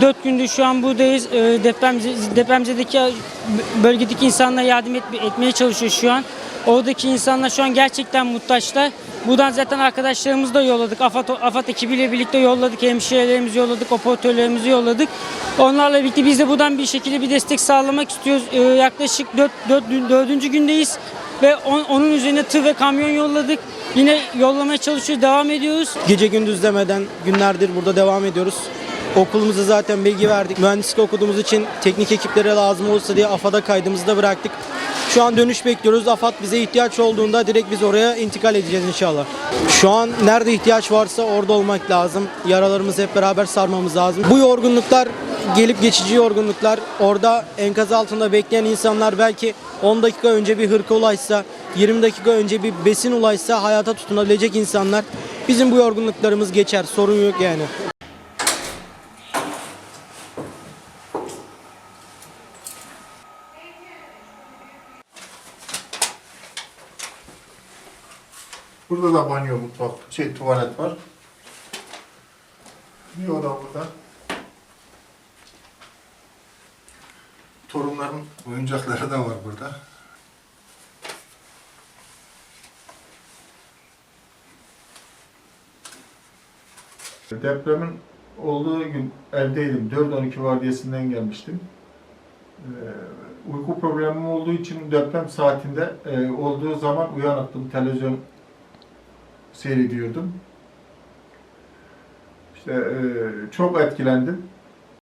dört gündür şu an buradayız. Ee, deprem, depremzedeki bölgedeki insanlara yardım et, etmeye çalışıyor şu an. Oradaki insanlar şu an gerçekten muhtaçlar. Buradan zaten arkadaşlarımızı da yolladık. AFAD, AFAD ekibiyle birlikte yolladık. Hemşirelerimizi yolladık. Operatörlerimizi yolladık. Onlarla birlikte biz de buradan bir şekilde bir destek sağlamak istiyoruz. Ee, yaklaşık 4, 4, 4. gündeyiz. Ve on- onun üzerine tır ve kamyon yolladık. Yine yollamaya çalışıyoruz. Devam ediyoruz. Gece gündüz demeden günlerdir burada devam ediyoruz. Okulumuza zaten bilgi verdik. Mühendislik okuduğumuz için teknik ekiplere lazım olursa diye AFAD'a kaydımızı da bıraktık. Şu an dönüş bekliyoruz. AFAD bize ihtiyaç olduğunda direkt biz oraya intikal edeceğiz inşallah. Şu an nerede ihtiyaç varsa orada olmak lazım. Yaralarımızı hep beraber sarmamız lazım. Bu yorgunluklar gelip geçici yorgunluklar. Orada enkaz altında bekleyen insanlar belki 10 dakika önce bir hırka ulaşsa, 20 dakika önce bir besin ulaşsa hayata tutunabilecek insanlar. Bizim bu yorgunluklarımız geçer. Sorun yok yani. Burada da banyo, mutfak, şey tuvalet var. Bir oda burada. Torunların oyuncakları da var burada. Depremin olduğu gün evdeydim. 4-12 vardiyasından gelmiştim. Ee, uyku problemim olduğu için deprem saatinde e, olduğu zaman uyanıktım. Televizyon seyrediyordum. İşte e, çok etkilendim.